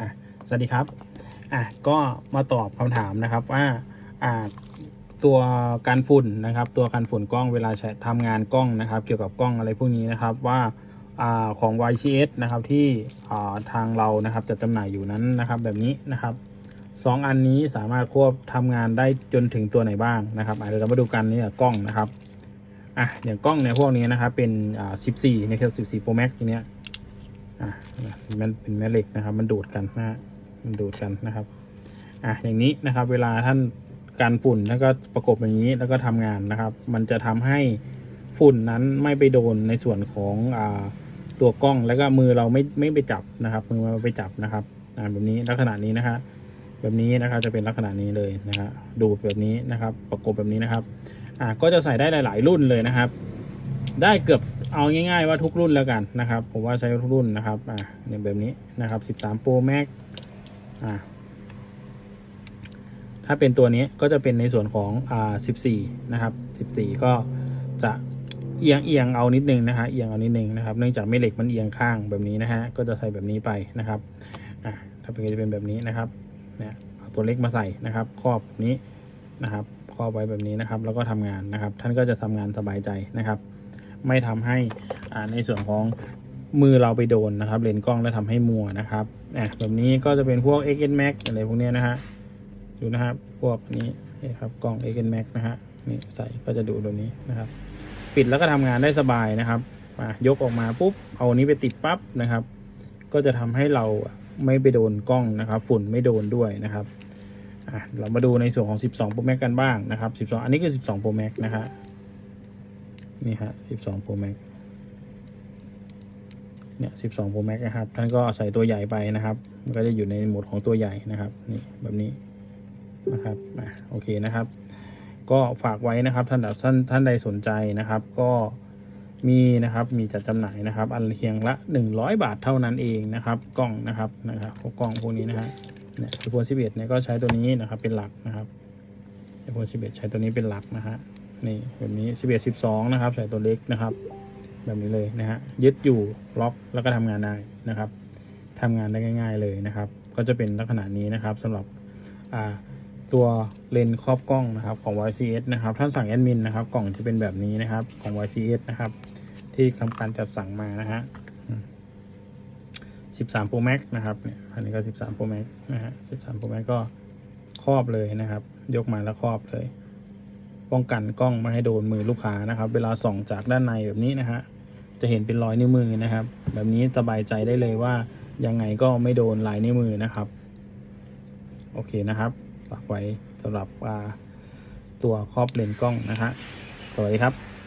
อะสวัสดีครับอะก็มาตอบคำถามนะครับว่าอ่าตัวการฝุ่นนะครับ ตัวการฝุ่นกล้องเวลาใช้ทำงานกล้องนะครับ เกี่ยวกับกล้องอะไรพวกนี้นะครับว่าอ่าของ YCS นะครับที่อ่ทางเรานะครับจะจำหน่ายอยู่นั้นนะครับแบบนี้นะครับสองอันนี้สามารถควบทำงานได้จนถึงตัวไหนบ้างนะครับเดี๋ยวเรามาดูกันนี่กล้องนะครับอะอย่างกล้องในพวกนี้นะครับเป็นอ่า14นะครับ14 Pro Max ทีเนี้ย อะมันเป็นแม่เหล็กนะครับ มันดูดกันนะฮะมันดูดกันนะครับอะอย่างนี้นะครับ เวลาท่านการฝุ่นแล้วก็ประกบอย่างนี้แล้วก็ทำงานนะครับ มันจะทำให้ฝุ่นนั้นไม่ไปโดนในส่วนของอ่าตัวกล้องแล้วก็มือเราไม่ไม่ไปจับนะครับ มือเราไปจับนะครับอ่าแบบนี้ลักษณะนี้นะฮะแบบนี้นะครับจะเป็นลักษณะนี้เลยนะฮะดูดแบบนี้นะครับ ประกบแบบนี้นะครับ อ่าก็จะใส่ได้หลาย ๆ รุ่นเลยนะครับ ได้เกือบ เอาง่ายๆว่าทุกรุ่นแล้วกันนะครับ ผมว่าใช้ทุกรุ่นนะครับอ่าเนี่ยแบบนี้นะครับ 13 Pro Max อ่าถ้าเป็นตัวนี้ก็จะเป็นในส่วนของอ่า14 นะครับ 14 ก็จะเอียงเอียงเอานิดนึงนะฮะเอียงเอานิดนึงนะครับ เนื่องจากแม่เหล็กมันเอียงข้างแบบนี้นะฮะก็จะใส่แบบนี้ไปนะครับอ่าถ้าเป็นจะเป็นแบบนี้นะครับเนี่ยเอาตัวเล็กมาใส่นะครับ ครอบนี้นะครับครอบไว้แบบนี้นะครับ แล้วก็ทำงานนะครับ ท่านก็จะทำงานสบายใจนะครับ ไม่ทำให้อ่าในส่วนของมือเราไปโดนนะครับเลนกล้องแล้วทำให้มัวนะครับอะแบบนี้ก็จะเป็นพวก x n max อะไรพวกเนี้ยนะฮะดูนะครับพวกนี้นี่ครับกล้อง x n max นะฮะนี่ใส่ก็จะดูตัวนี้นะครับ ปิดแล้วก็ทำงานได้สบายนะครับมายกออกมาปุ๊บเอานี้ไปติดปั๊บนะครับ ก็จะทำให้เราไม่ไปโดนกล้องนะครับ ฝุ่นไม่โดนด้วยนะครับอะเรามาดูในส่วนของ 12 Pro Max กันบ้างนะครับ 12 อันนี้คือ 12 Pro Max นะฮะ นี่ฮะ 12 Pro Max เนี่ย 12 Pro Max นะครับ ท่านก็ใส่ตัวใหญ่ไปนะครับ มันก็จะอยู่ในโหมดของตัวใหญ่นะครับ นี่แบบนี้นะครับอะโอเคนะครับ ก็ฝากไว้นะครับ ท่านท่านท่านใดสนใจนะครับ ก็มีนะครับ มีจัดจำหน่ายนะครับ อันเคียงละ 100 บาทเท่านั้นเองนะครับ กล้องนะครับนะครับกกล้องพวกนี้นะฮะเนี่ยไอโฟน11เนี่ยก็ใช้ตัวนี้นะครับเป็นหลักนะครับไอโฟน11 ใช้ตัวนี้เป็นหลักนะฮะ นี่แบบนี้11 12นะครับใส่ตัวเล็กนะครับ แบบนี้เลยนะฮะยึดอยู่ล็อกแล้วก็ทำงานได้นะครับทำงานได้ง่าย ๆเลยนะครับ ก็จะเป็นลักษณะนี้นะครับสำหรับตัวเลนส์ครอบกล้องนะครับของ YCS นะครับท่านสั่งแอดมินนะครับ กล่องจะเป็นแบบนี้นะครับของ YCS นะครับ ที่ทำการจัดสั่งมานะฮะ13 Pro Max นะครับเนี่ยอันนี้ก็ 13 Pro Max นะฮะ 13 Pro Max ก็ครอบเลยนะครับ ยกมาแล้วครอบเลย ป้องกันกล้องไม่ให้โดนมือลูกค้านะครับ เวลาส่องจากด้านในแบบนี้นะฮะจะเห็นเป็นรอยนิ้วมือนะครับ แบบนี้สบายใจได้เลยว่ายังไงก็ไม่โดนลายนิ้วมือนะครับ โอเคนะครับฝากไว้สำหรับตัวครอบเลนกล้องนะฮะสวัสดีครับ